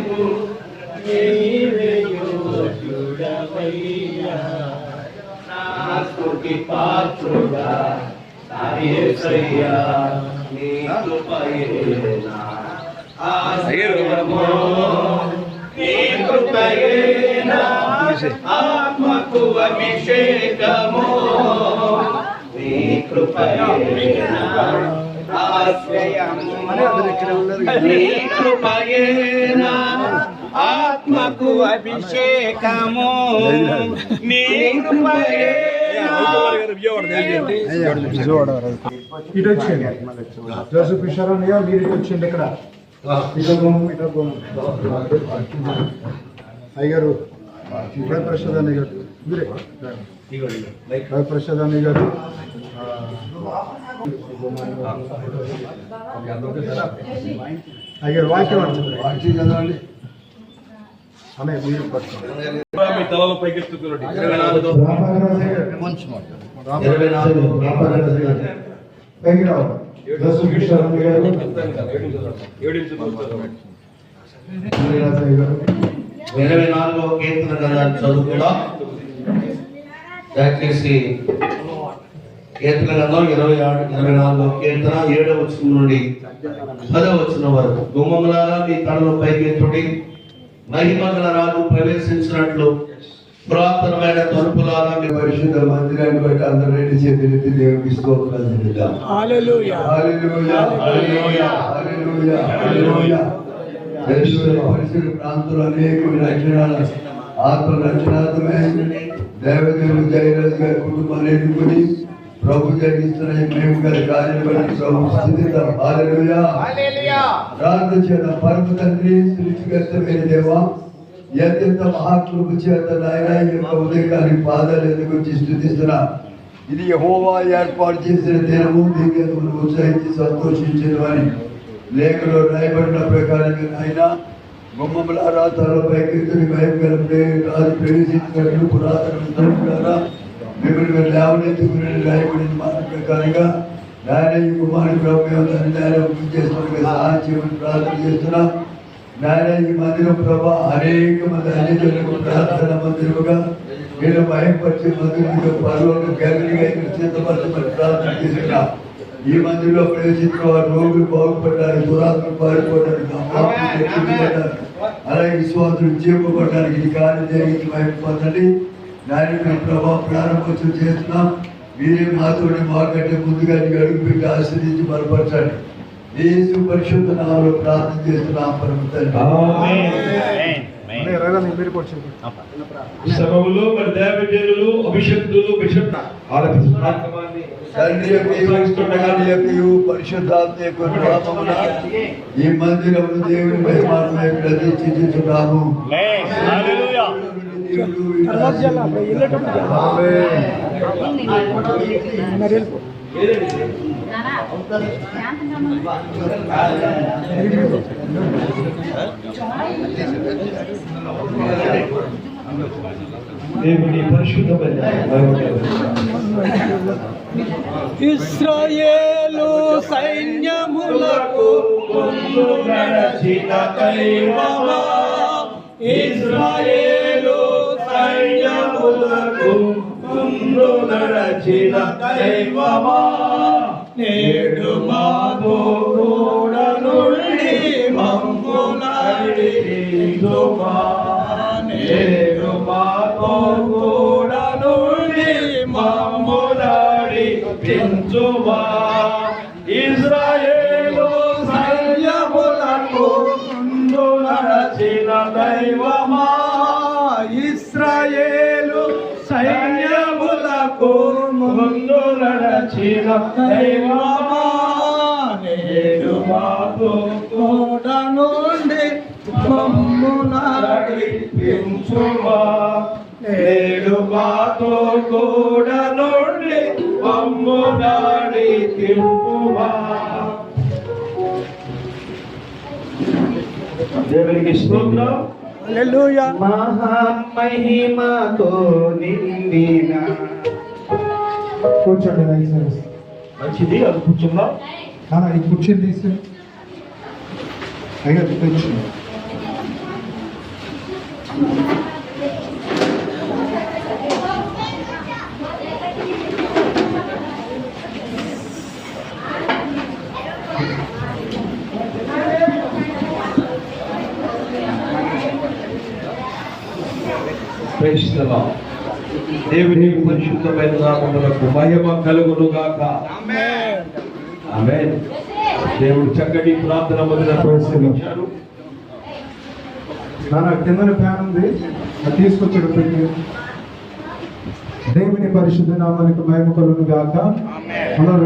మహిమకు స్తుతి పాత్రుడా నీ కృపయే నా. నీ ఆత్మకు అభిషేకము నీ కృపయే ఆత్మకు అభిషేకము నీ కృపయే ఇటు వచ్చేయండి. జోసఫ్ విశ్వరాణ్ గారు మీరు ఇటు వచ్చేయండి ఇక్కడ అయ్యారు ప్రసాద్ అని గారు మీరే ప్రసాద్ అని గారు అయ్యారు వాక్యం వాక్యం చదవండి. అన్నయ్య మీరు తలలో పైకెత్తుకున్నాడు ఇరవై నాలుగు. ఇరవై నాలుగు ఇరవై నాలుగో కీర్తన గ్రంథాన్ని చదువుకుందాం దయచేసి కీర్తన గ్రంథం ఇరవై ఆరు ఇరవై నాలుగో కీర్తన ఏడవ వచనం నుండి పదవ వచనం వరకు. గుమ్మములారా మీ తలలో పైకెత్తుడి మహిమ గల రాజు ప్రవేశించినట్లు. పురాతనమైన తలుపులారా మీ పరిశుద్ధ మందిరాన్ని బట్టి అందరూ రెండు స్తోత్రాలు చెల్లిద్దాం. పరిశుద్ధ ప్రాంతంలో అనేకమైన రక్షణాల ఆత్మ రక్షణార్థమే. దేవదేవుడు జయరాజు గారి కుటుంబాన్ని ఎన్నుకొని ప్రభు జరిగిస్తున్న మేము గారి కార్యం బట్టి ప్రభు స్థితిద్దాం. ప్రార్థన చేద్దాం. పరమ తండ్రి సృష్టికర్తమైన దేవా ఎంతెంత మహాకృప చేత నాయన ఈ యొక్క ఉదయకాన్ని పాదాలు ఎందుకు స్థుతిస్తున్నా. ఇది యెహోవా ఏర్పాటు చేసిన దినము. దీనికి ఉత్సహించి సంతోషించిన వారి లేఖలో రాయబడిన ప్రకారంగా నాయన గుమ్మముల రాతాల పైకెత్తుని భయం రాజు ప్రవేశించినట్లు పురాతన ద్వారా మిమ్మల్ని మీరు లేవనెత్తుకుని రాయబడిన మాట ప్రకారంగా నాయన ఈ కుమారుడు ప్రభు న్యాయం చేస్తున్న సహాయం చేయమని ప్రార్థన చేస్తున్నాం. నాయన ఈ మందిరం ప్రభా అనేక మంది అన్యజనులకు ప్రార్థన మందిరముగా నేను భయపరిచే మందిరంగా పర్లోక గ్యాలరీగా ఇక్కడ సిద్ధపరచమని ప్రార్థన చేస్తున్నా. ఈ మందిరంలో ప్రవేశించిన వారు రోగులు బాగుపడ్డారు దురాత్మలు పారిపోవడానికి అలాగే విశ్వాసులు జీవపడడానికి ఈ కార్యం జరిగించి భయపడండి నాయన మీ ప్రభావ ప్రారంభోత్సవం చేస్తున్నాం. మీరే మాతోనే మాకంటే ముందుగా అడుగు పెట్టి ఆశ్రయించి బలపరచండి. యేసు పరిశుద్ధ నామములో ప్రార్థన చేస్తున్నాం మీరు అభిషక్తులు బిషప్. తండ్రి యొక్క పరిశుద్ధాత్మ యొక్క నామమున ఈ మందిరమును దేవుని మహిమాత్మ ప్రతిష్ఠించుతున్నాము దేవుని పరిశుద్ధమైన ఇస్రాయేలు సైన్యములకు ముందు నడచిన దైవమా ఇస్రాయేలు సైన్యములకు ముందు నడచిన దైవమా నేడు మాతో కూడా నుండి మమ్ముల నేడు మాతో కూడా నుండి మమ్ముల ఇజ్రాయేలు సైన్యములకు ముందు నడచిన దైవమా ముందు నడచిన దైవమా నేడు మాతో కూడా నుండి మమ్ము నడిపించుమా నేడు మాతో కూడా నుండి మమ్ము నడిపింపుమా దేవునికి స్తోత్రం. మహామహిమతో నిండిన కూర్చోండి దయచేసి మంచిది అది కూర్చుందా ఇది కూర్చొని తీసి అయ్యా తెచ్చు Praise the Lord. దేవుని పరిశుద్ధమైన నామములకు మహిమ కలుగును గాక ఆమేన్. దేవుడు చక్కటి ప్రార్థన మొదలు ప్రవేశించారు నాన్న కిందన ఫ్యాన్ ఉంది. అది తీసుకొచ్చాడు పెట్టి. దేవుని పరిశుద్ధ నామానికి మహిమ కలుగును గాక మనం